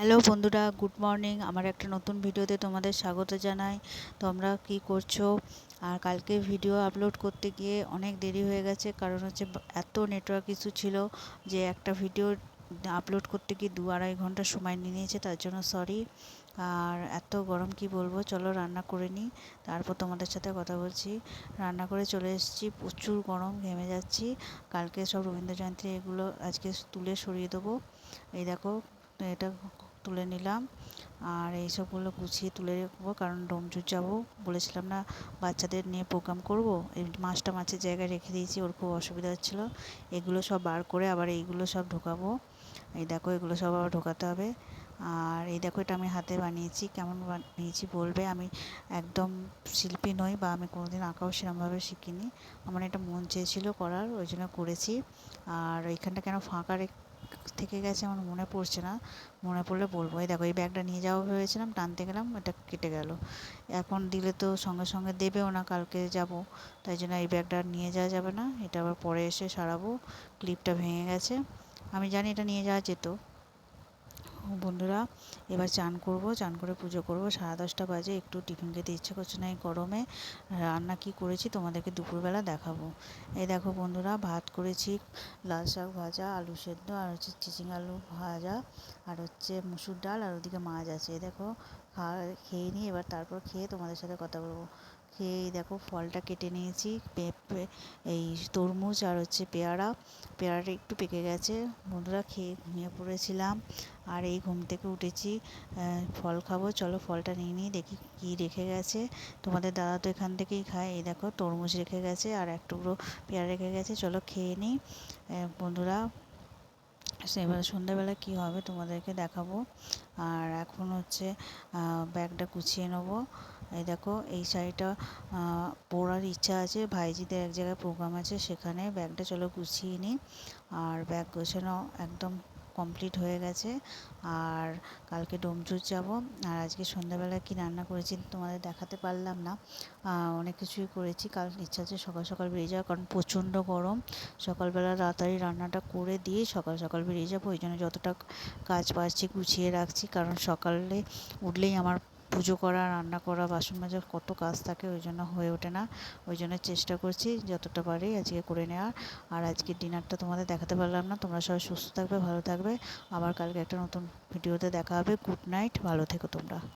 Hello বন্ধুরা, good morning. আমার একটা নতুন ভিডিওতে তোমাদের স্বাগত জানাই। তোমরা কি করছ? আর কালকে ভিডিও আপলোড করতে গিয়ে অনেক দেরি হয়ে গেছে, কারণ হচ্ছে এত নেটওয়ার্ক ইস্যু ছিল যে একটা ভিডিও আপলোড করতে গিয়ে দু আড়াই ঘণ্টা সময় নিয়ে নিয়েছে, তার জন্য সরি আর এত গরম কি বলব? চলো রান্না করে নিই, তারপর তোমাদের সাথে কথা বলছি। রান্না করে চলে এসেছি, প্রচুর গরম, ঘেমে যাচ্ছি। কালকে সব রবীন্দ্র জয়ন্তী এগুলো আজকে তুলে সরিয়ে দেবো। এই দেখো, এটা তুলে নিলাম। আর এই সবগুলো গুছিয়ে তুলে রাখব, কারণ ডোমজুর যাব। বলেছিলাম না, বাচ্চাদের নিয়ে প্রোগ্রাম করব। এই মাছটা মাছের জায়গায় রেখে দিয়েছি, ওর খুব অসুবিধা হচ্ছিল। এগুলো সব বার করে আবার এইগুলো সব ঢোকাবো। এই দেখো, এগুলো সব আবার ঢোকাতে হবে। আর এই দেখো, এটা আমি হাতে বানিয়েছি। কেমন বানিয়েছি বলবে? আমি একদম শিল্পী নই বা আমি কোনোদিন আঁকাও সেরকমভাবে শিখিনি। আমার এটা মন চেয়েছিল করার, ওই জন্য করেছি। আর এইখানটা কেন ফাঁকা থেকে গেছে আমার মনে পড়ছে না। মনে পড়লে বলব। এই দেখো, এই ব্যাগটা নিয়ে যাওয়া ভেবেছিলাম, টানতে গেলাম এটা কেটে গেল। এখন দিলে তো সঙ্গে সঙ্গে দেবেও না, কালকে যাব। তাই জন্য এই ব্যাগটা নিয়ে যাওয়া যাবে না। এটা আবার পরে এসে সারাবো। ক্লিপটা ভেঙে গেছে। আমি জানি এটা নিয়ে যাওয়া যেত। বন্ধুরা, এবার চান করব, চান করে পুজো করব। সাড়ে দশটা বাজে, একটু টিফিন খেতে ইচ্ছে করছে না এই গরমে। রান্না কি করেছি তোমাদেরকে দুপুরবেলা দেখাবো। এই দেখো বন্ধুরা, ভাত করেছি, লাল শাক ভাজা, আলু সেদ্ধ, আর হচ্ছে চিচিং আলু ভাজা, আর হচ্ছে মুসুর ডাল, আর ওদিকে মাছ আছে। দেখো, খাওয়া খেয়ে নিই এবার তারপর খেয়ে তোমাদের সাথে কথা বলব। খেয়ে দেখো ফলটা কেটে নিয়েছি পেঁপে এই তরমুজ আর হচ্ছে পেয়ারা পেয়ারাটা একটু পেকে গেছে। বন্ধুরা খেয়ে ঘুমিয়ে পড়েছিলাম। আর এই ঘুম থেকে উঠেছি। ফল খাব। চলো ফলটা নিয়ে নিই, দেখি কী রেখে গেছে। তোমাদের দাদা তো এখান থেকেই খায়। এই দেখো, তরমুজ রেখে গেছে আর এক টুকরো পেয়ারা রেখে গেছে। চলো খেয়ে নিই। বন্ধুরা এবার সন্ধ্যাবেলা কী হবে তোমাদেরকে দেখাবো। আর এখন হচ্ছে ব্যাগটা গুছিয়ে নেব। এই দেখো, এই শাড়িটা পরার ইচ্ছা আছে। ভাইজিদের এক জায়গায় প্রোগ্রাম আছে, সেখানে ব্যাগটা চলো গুছিয়ে নিই। আর ব্যাগ গোছানো একদম কমপ্লিট হয়ে গেছে। আর কালকে ডোমচুর যাব। আর আজকে সন্ধ্যাবেলা কি রান্না করেছি তোমাদের দেখাতে পারলাম না। অনেক কিছুই করেছি। কাল ইচ্ছা আছে সকাল সকাল বেরিয়ে যাওয়া কারণ প্রচণ্ড গরম। সকালবেলা তাড়াতাড়ি রান্নাটা করে দিয়ে সকাল সকাল বেরিয়ে যাব। ওই জন্য যতটা কাজ পারছি গুছিয়ে রাখছি। কারণ সকালে উঠলেই আমার পুজো করা, রান্না করা, বাসন মাজার কত কাজ থাকে ওই জন্য হয়ে ওঠে না। ওই জন্য চেষ্টা করছি যতটা পারি আজকে করে নেওয়ার। আর আজকে ডিনারটা তোমাদের দেখাতে পারলাম না। তোমরা সবাই সুস্থ থাকবে, ভালো থাকবে। আবার কালকে একটা নতুন ভিডিওতে দেখা হবে। গুড নাইট, ভালো থেকো তোমরা।